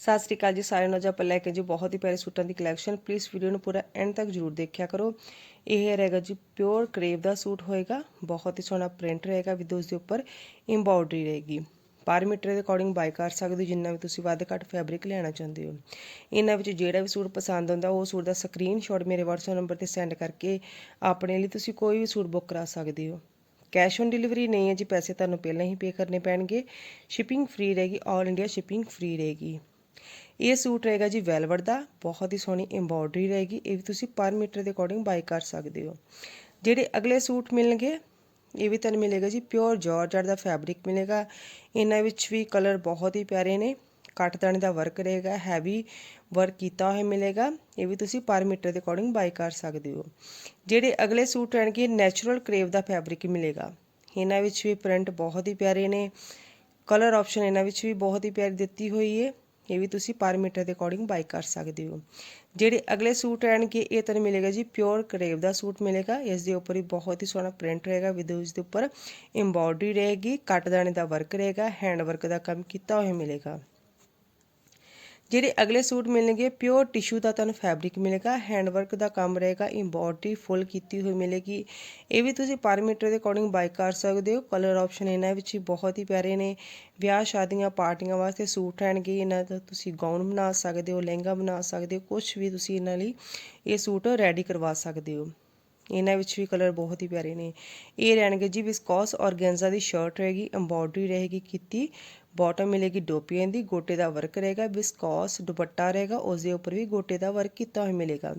ਸਤਿ ਸ੍ਰੀ ਅਕਾਲ ਜੀ ਸਾਰਿਆਂ ਨੂੰ। ਅੱਜ ਆਪਾਂ ਲੈ ਕੇ ਜੀ ਬਹੁਤ ਹੀ ਪਿਆਰੇ ਸੂਟਾਂ ਦੀ ਕਲੈਕਸ਼ਨ ਪਲੀਜ਼ ਵੀਡੀਓ ਨੂੰ ਪੂਰਾ ਐਂਡ ਤੱਕ ਜਰੂਰ ਦੇਖਿਆ ਕਰੋ। ਇਹ ਰਹੇਗਾ ਜੀ ਪਿਓਰ ਕਰੇਵ ਦਾ ਸੂਟ ਹੋਏਗਾ। ਬਹੁਤ ਹੀ ਸੋਹਣਾ ਪ੍ਰਿੰਟ ਰਹੇਗਾ ਵਿਦ ਉਸ ਦੇ ਉੱਪਰ ਐਮਬੋਡਰੀ ਰਹੇਗੀ। ਪਰ ਮੀਟਰ ਦੇ ਅਕੋਰਡਿੰਗ ਬਾਈ ਕਰ ਸਕਦੇ ਹੋ, ਜਿੰਨਾ ਵੀ ਤੁਸੀਂ ਵੱਧ ਘੱਟ ਫੈਬਰਿਕ ਲੈਣਾ ਚਾਹੁੰਦੇ ਹੋ। ਇਹਨਾਂ ਵਿੱਚ ਜਿਹੜਾ ਵੀ ਸੂਟ ਪਸੰਦ ਆਉਂਦਾ, ਉਹ ਸੂਟ ਦਾ ਸਕਰੀਨਸ਼ਾਟ ਮੇਰੇ WhatsApp ਨੰਬਰ ਤੇ ਸੈਂਡ ਕਰਕੇ ਆਪਣੇ ਲਈ ਤੁਸੀਂ ਕੋਈ ਵੀ ਸੂਟ ਬੁੱਕ ਕਰਾ ਸਕਦੇ ਹੋ। ਕੈਸ਼ ਔਨ ਡਿਲੀਵਰੀ ਨਹੀਂ ਹੈ ਜੀ, ਪੈਸੇ ਤੁਹਾਨੂੰ ਪਹਿਲਾਂ ਹੀ ਪੇ ਕਰਨੇ ਪੈਣਗੇ। ਸ਼ਿਪਿੰਗ ਫ੍ਰੀ ਰਹੇਗੀ ਆਲ ਇੰਡੀਆ ਸ਼ਿਪਿੰਗ ਫ੍ਰੀ ਰਹੇਗੀ। ਇਹ ਸੂਟ ਰਹੇਗਾ ਜੀ ਵੈਲਵਟ ਦਾ, ਬਹੁਤ ਹੀ ਸੋਹਣੀ ਐਮਬੋਡਰੀ ਰਹੇਗੀ, ਇਹ ਵੀ ਤੁਸੀਂ ਪਰ ਮੀਟਰ ਦੇ ਅਕੋਰਡਿੰਗ ਬਾਈ ਕਰ ਸਕਦੇ ਹੋ। ਜਿਹੜੇ ਅਗਲੇ ਸੂਟ ਮਿਲਣਗੇ, ਇਹ ਵੀ ਤੁਹਾਨੂੰ ਮਿਲੇਗਾ ਜੀ ਪਿਓਰ ਜਾਰਜਟ ਦਾ ਫੈਬਰਿਕ ਮਿਲੇਗਾ, ਇਹਨਾਂ ਵਿੱਚ ਵੀ ਕਲਰ ਬਹੁਤ ਹੀ ਪਿਆਰੇ ਨੇ, ਕੱਟ ਦਾਣੇ ਦਾ ਵਰਕ ਰਹੇਗਾ ਹੈਵੀ ਵਰਕ ਕੀਤਾ ਹੋਇਆ ਮਿਲੇਗਾ, ਇਹ ਵੀ ਤੁਸੀਂ ਪਰ ਮੀਟਰ ਦੇ ਅਕੋਰਡਿੰਗ ਬਾਈ ਕਰ ਸਕਦੇ ਹੋ। ਜਿਹੜੇ ਅਗਲੇ ਸੂਟ ਰਹਿਣਗੇ ਨੈਚੁਰਲ ਕਰੇਵ ਦਾ ਫੈਬਰਿਕ ਮਿਲੇਗਾ, ਇਹਨਾਂ ਵਿੱਚ ਵੀ ਪ੍ਰਿੰਟ ਬਹੁਤ ਹੀ ਪਿਆਰੇ ਨੇ ਕਲਰ ਆਪਸ਼ਨ ਇਹਨਾਂ ਵਿੱਚ ਵੀ ਬਹੁਤ ਹੀ ਪਿਆਰੀ ਦਿੱਤੀ ਹੋਈ ਹੈ। ਇਹ ਵੀ ਤੁਸੀਂ ਪਰ ਮੀਟਰ ਦੇ ਅਕੋਰਡਿੰਗ ਬਾਈ ਕਰ ਸਕਦੇ ਹੋ। ਜਿਹੜੇ ਅਗਲੇ ਸੂਟ ਰਹਿਣਗੇ ਇਹ ਤੁਹਾਨੂੰ ਮਿਲੇਗਾ ਜੀ ਪਿਓਰ ਕਰੇਵ ਦਾ ਸੂਟ ਮਿਲੇਗਾ। ਇਸ ਦੇ ਉੱਪਰ ਹੀ ਬਹੁਤ ਹੀ ਸੋਹਣਾ ਪ੍ਰਿੰਟ ਰਹੇਗਾ ਵਿਦ ਦੇ ਉੱਪਰ। ਐਮਬੋਡਰੀ ਰਹੇਗੀ ਕੱਟ ਦਾਣੇ ਦਾ ਵਰਕ ਰਹੇਗਾ ਹੈਂਡ ਵਰਕ ਦਾ ਕੰਮ ਕੀਤਾ ਹੋਇਆ ਮਿਲੇਗਾ। ਜਿਹੜੇ ਅਗਲੇ ਸੂਟ ਮਿਲਣਗੇ ਪਿਓਰ ਟਿਸ਼ੂ ਦਾ ਤੁਹਾਨੂੰ ਫੈਬਰਿਕ ਮਿਲੇਗਾ ਹੈਂਡ ਵਰਕ ਦਾ ਕੰਮ ਰਹੇਗਾ ਐਮਬੋਡਰੀ ਫੁੱਲ ਕੀਤੀ ਹੋਈ ਮਿਲੇਗੀ। ਇਹ ਵੀ ਤੁਸੀਂ ਪਰ ਮੀਟਰ ਦੇ ਅਕੋਰਡਿੰਗ ਬਾਈ ਕਰ ਸਕਦੇ ਹੋ। ਕਲਰ ਆਪਸ਼ਨ ਇਹਨਾਂ ਵਿੱਚ ਹੀ ਬਹੁਤ ਹੀ ਪਿਆਰੇ ਨੇ। ਵਿਆਹ ਸ਼ਾਦੀਆਂ, ਪਾਰਟੀਆਂ ਵਾਸਤੇ ਸੂਟ ਰਹਿਣਗੇ, ਇਹਨਾਂ ਦਾ ਤੁਸੀਂ ਗਾਊਨ ਬਣਾ ਸਕਦੇ ਹੋ, ਲਹਿੰਗਾ ਬਣਾ ਸਕਦੇ ਹੋ ਕੁਝ ਵੀ ਤੁਸੀਂ ਇਹਨਾਂ ਲਈ ਇਹ ਸੂਟ ਰੈਡੀ ਕਰਵਾ ਸਕਦੇ ਹੋ। ਇਹਨਾਂ ਵਿੱਚ ਵੀ ਕਲਰ ਬਹੁਤ ਹੀ ਪਿਆਰੇ ਨੇ। ਇਹ ਰਹਿਣਗੇ ਜੀ ਵਿਸਕੋਸ ਔਰਗੈਂਜ਼ਾ ਦੀ ਸ਼ਰਟ ਰਹੇਗੀ ਐਮਬੋਡਰੀ ਰਹੇਗੀ ਕੀਤੀ। ਬਾਟਮ ਮਿਲੇਗੀ ਡੋਪੀਆਂ ਦੀ, ਗੋਟੇ ਦਾ ਵਰਕ ਰਹੇਗਾ ਵਿਸਕੋਸ ਦੁਪੱਟਾ ਰਹੇਗਾ ਉਸ ਦੇ ਉੱਪਰ ਵੀ ਗੋਟੇ ਦਾ ਵਰਕ ਕੀਤਾ ਹੋਇਆ ਮਿਲੇਗਾ।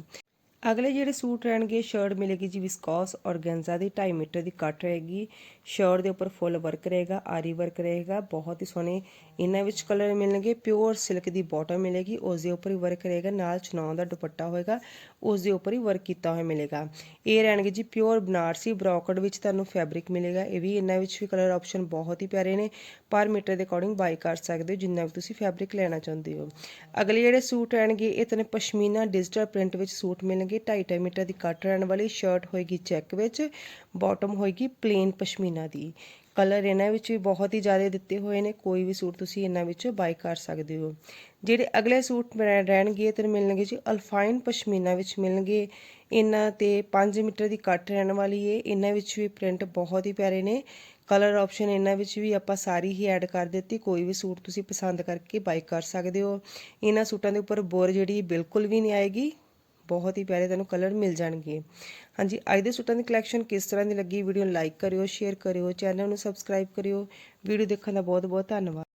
ਅਗਲੇ ਜਿਹੜੇ ਸੂਟ ਰਹਿਣਗੇ ਸ਼ਰਟ ਮਿਲੇਗੀ ਜੀ ਵਿਸਕੋਸ ਔਰਗੈਂਜ਼ਾ ਦੀ 2.5 ਮੀਟਰ ਦੀ ਕੱਟ ਰਹੇਗੀ। ਸ਼ਰਟ ਦੇ ਉੱਪਰ ਫੁੱਲ ਵਰਕ ਰਹੇਗਾ, ਆਰੀ ਵਰਕ ਰਹੇਗਾ, ਬਹੁਤ ਹੀ ਸੋਹਣੇ ਇਹਨਾਂ ਵਿੱਚ ਕਲਰ ਮਿਲਣਗੇ। ਪਿਓਰ ਸਿਲਕ ਦੀ ਬਾਟਮ ਮਿਲੇਗੀ ਉਸ ਦੇ ਉੱਪਰ ਹੀ ਵਰਕ ਰਹੇਗਾ, ਨਾਲ ਚਨੌਨ ਦਾ ਦੁਪੱਟਾ ਹੋਏਗਾ ਉਸ ਦੇ ਉੱਪਰ ਹੀ ਵਰਕ ਕੀਤਾ ਹੋਇਆ ਮਿਲੇਗਾ। ਇਹ ਰਹਿਣਗੇ ਜੀ ਪਿਓਰ ਬਨਾਰਸੀ ਬ੍ਰੋਕਡ ਵਿੱਚ ਤੁਹਾਨੂੰ ਫੈਬਰਿਕ ਮਿਲੇਗਾ, ਇਹ ਵੀ ਇਹਨਾਂ ਵਿੱਚ ਵੀ ਕਲਰ ਆਪਸ਼ਨ ਬਹੁਤ ਹੀ ਪਿਆਰੇ ਨੇ। ਪਰ ਮੀਟਰ ਦੇ ਅਕੋਰਡਿੰਗ ਬਾਈ ਕਰ ਸਕਦੇ ਹੋ, ਜਿੰਨਾ ਵੀ ਤੁਸੀਂ ਫੈਬਰਿਕ ਲੈਣਾ ਚਾਹੁੰਦੇ ਹੋ। ਅਗਲੇ ਜਿਹੜੇ ਸੂਟ ਰਹਿਣਗੇ, ਇਹ ਤੁਹਾਨੂੰ ਪਸ਼ਮੀਨਾ ਡਿਜੀਟਲ ਪ੍ਰਿੰਟ ਵਿੱਚ ਸੂਟ ਮਿਲਣਗੇ। 2.5 ਮੀਟਰ ਦੀ ਕੱਟ ਰਹਿਣ ਵਾਲੀ ਸ਼ਰਟ ਹੋਏਗੀ ਚੈੱਕ ਵਿੱਚ ਬਾਟਮ ਹੋਏਗੀ ਪਲੇਨ ਪਸ਼ਮੀਨਾ ਦੀ। ਕਲਰ ਇਹਨਾਂ ਵਿੱਚ ਵੀ ਬਹੁਤ ਹੀ ਜ਼ਿਆਦਾ ਦਿੱਤੇ ਹੋਏ ਨੇ, ਕੋਈ ਵੀ ਸੂਟ ਤੁਸੀਂ ਇਹਨਾਂ ਵਿੱਚੋਂ ਬਾਈ ਕਰ ਸਕਦੇ ਹੋ। ਜਿਹੜੇ ਅਗਲੇ ਸੂਟ ਰਹਿਣਗੇ ਤੇ ਮਿਲਣਗੇ ਜੀ ਅਲਫਾਈਨ ਪਸ਼ਮੀਨਾ ਵਿੱਚ ਮਿਲਣਗੇ। ਇਹਨਾਂ ਤੇ 5 ਮੀਟਰ ਦੀ ਕੱਟ ਰਹਿਣ ਵਾਲੀ ਏ। ਇਹਨਾਂ ਵਿੱਚ ਵੀ ਪ੍ਰਿੰਟ ਬਹੁਤ ਹੀ ਪਿਆਰੇ ਨੇ। ਕਲਰ ਆਪਸ਼ਨ ਇਹਨਾਂ ਵਿੱਚ ਵੀ ਆਪਾਂ ਸਾਰੀ ਹੀ ਐਡ ਕਰ ਦਿੱਤੀ। ਕੋਈ ਵੀ ਸੂਟ ਤੁਸੀਂ ਪਸੰਦ ਕਰਕੇ ਬਾਈ ਕਰ ਸਕਦੇ ਹੋ। ਇਹਨਾਂ ਸੂਟਾਂ ਦੇ ਉੱਪਰ ਬੋਰ ਜਿਹੜੀ ਬਿਲਕੁਲ ਵੀ ਨਹੀਂ ਆਏਗੀ। ਬਹੁਤ ਹੀ ਪਿਆਰੇ ਤੁਹਾਨੂੰ ਕਲਰ ਮਿਲ ਜਾਣਗੇ। ਹਾਂਜੀ, ਅੱਜ ਦੇ ਸੂਟਾਂ ਦੀ ਕਲੈਕਸ਼ਨ ਕਿਸ ਤਰ੍ਹਾਂ ਦੀ ਲੱਗੀ? ਵੀਡੀਓ ਨੂੰ ਲਾਈਕ ਕਰਿਓ ਸ਼ੇਅਰ ਕਰਿਓ ਚੈਨਲ ਨੂੰ ਸਬਸਕ੍ਰਾਈਬ ਕਰਿਓ। ਵੀਡੀਓ ਦੇਖਣ ਦਾ ਬਹੁਤ ਬਹੁਤ ਧੰਨਵਾਦ।